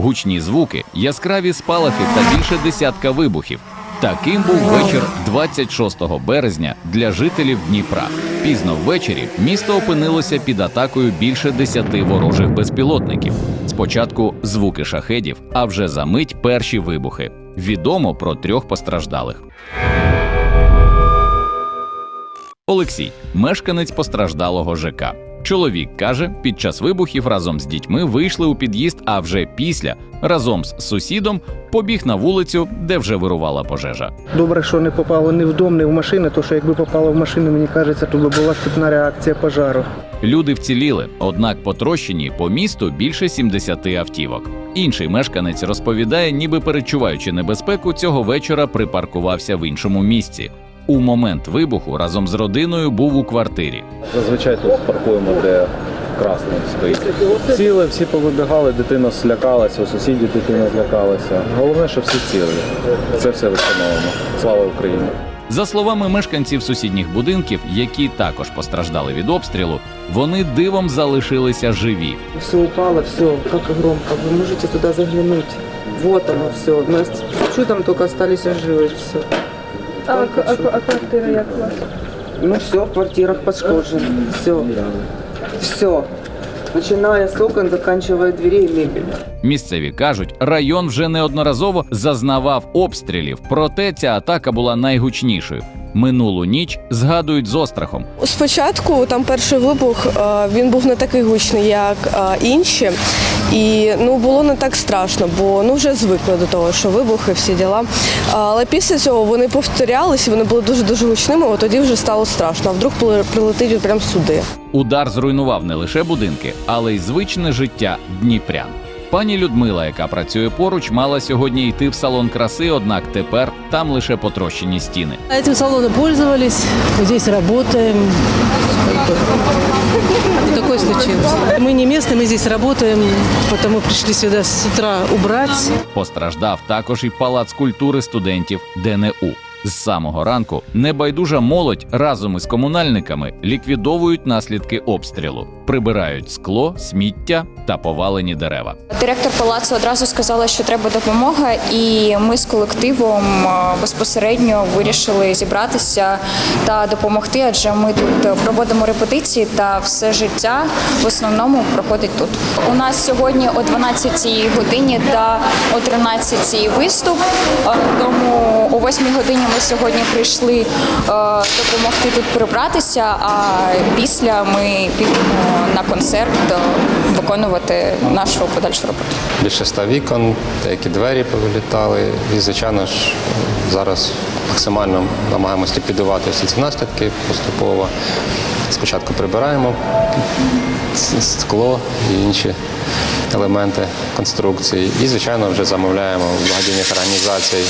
Гучні звуки, яскраві спалахи та більше десятка вибухів. Таким був вечір 26 березня для жителів Дніпра. Пізно ввечері місто опинилося під атакою більше десяти ворожих безпілотників. Спочатку звуки шахедів, а вже за мить перші вибухи. Відомо про трьох постраждалих. Олексій, мешканець постраждалого ЖК. Чоловік каже, під час вибухів разом з дітьми вийшли у під'їзд, а вже після разом з сусідом побіг на вулицю, де вже вирувала пожежа. Добре, що не попало ні в дом, ні в машину, то що якби попало в машину, мені кажеться, то би була штатна реакція пожару. Люди вціліли, однак потрощені по місту більше 70 автівок. Інший мешканець розповідає, ніби перечуваючи небезпеку, цього вечора припаркувався в іншому місці. У момент вибуху разом з родиною був у квартирі. Зазвичай тут паркуємо, де красно стоїть. Ціли, всі повибігали, дитина злякалася, у сусідів дитина злякалася. Головне, що всі цілі. Це все встановимо. Слава Україні! За словами мешканців сусідніх будинків, які також постраждали від обстрілу, вони дивом залишилися живі. Все упало, все, как громко. Вы можете туда заглянуть. Вот оно все. У нас чудом только остались живы. Все. А, а, а квартира як у вас? Ну все, в квартирах пошкоджено. Все. Все. Начиная с окон, заканчивая дверей и мебель. Місцеві кажуть, район вже неодноразово зазнавав обстрілів, проте ця атака була найгучнішою. Минулу ніч згадують з острахом. Спочатку там перший вибух е, він був не такий гучний, як е, інші. І ну було не так страшно, бо ну вже звикли до того, що вибухи, всі діла. Але після цього вони повторялися, вони були дуже дуже гучними. От тоді вже стало страшно. А вдруг при- прилетить прямо сюди. Удар зруйнував не лише будинки, але й звичне життя дніпрян. Пані Людмила, яка працює поруч, мала сьогодні йти в салон краси, однак тепер там лише потрощені стіни. Этим салоном пользовались, здесь работаем И такое случилось. Мы не местные, мы здесь работаем, потому пришли сюда с утра убрать. Постраждав також і палац культури студентів ДНУ. З самого ранку небайдужа молодь разом із комунальниками ліквідовують наслідки обстрілу, прибирають скло, сміття та повалені дерева. Директор палацу одразу сказала, що треба допомога, і ми з колективом е, безпосередньо вирішили зібратися та допомогти, адже ми тут проводимо репетиції та все життя в основному проходить тут. У нас сьогодні о 12 годині та о 13 виступ. е, Тому о 8 годині ми сьогодні прийшли е, допомогти тут прибратися. А після ми підемо на концерт е, виконувати нашу подальшу роботу. більше ста вікон, деякі двері повилітали. І, звичайно ж, зараз максимально намагаємося ліквідувати всі ці наслідки поступово. Спочатку прибираємо скло і інші елементи конструкції. І, звичайно, вже замовляємо в благодійних організацій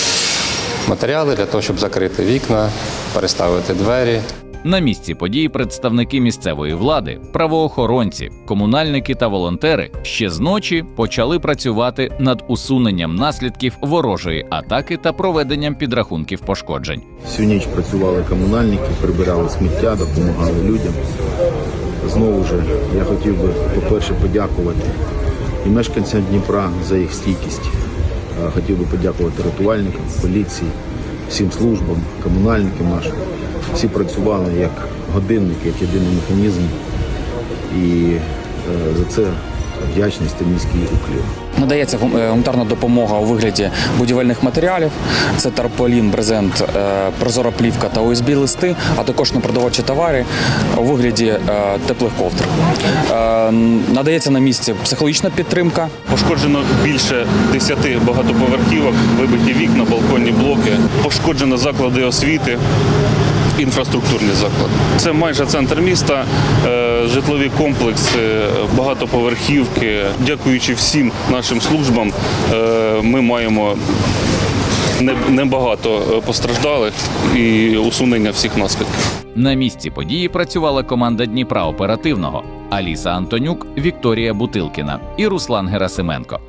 матеріали для того, щоб закрити вікна, переставити двері. На місці події представники місцевої влади, правоохоронці, комунальники та волонтери ще з ночі почали працювати над усуненням наслідків ворожої атаки та проведенням підрахунків пошкоджень. Всю ніч працювали комунальники, прибирали сміття, допомагали людям. Знову ж я хотів би, по-перше, подякувати і мешканцям Дніпра за їх стійкість. Е, Хотів би подякувати рятувальникам, поліції, всім службам, комунальникам нашим. Всі працювали як годинник, як єдиний механізм. І е, за це вдячність та низький уклін. Надається е, гуманітарна допомога у вигляді будівельних матеріалів. Це тарполін, брезент, е, прозора плівка та ОСБ листи, а також непродовольчі товари у вигляді е, теплих ковдр. Надається на місці психологічна підтримка. Пошкоджено більше 10 багатоповерхівок, вибиті вікна, балконні блоки, пошкоджено заклади освіти, інфраструктурні заклади. Це майже центр міста, житлові комплекси, багатоповерхівки. Дякуючи всім нашим службам, е, ми маємо небагато е, постраждалих і усунення всіх наслідків. На місці події працювала команда Дніпра оперативного Аліса Антонюк, Вікторія Бутилкіна і Руслан Герасименко.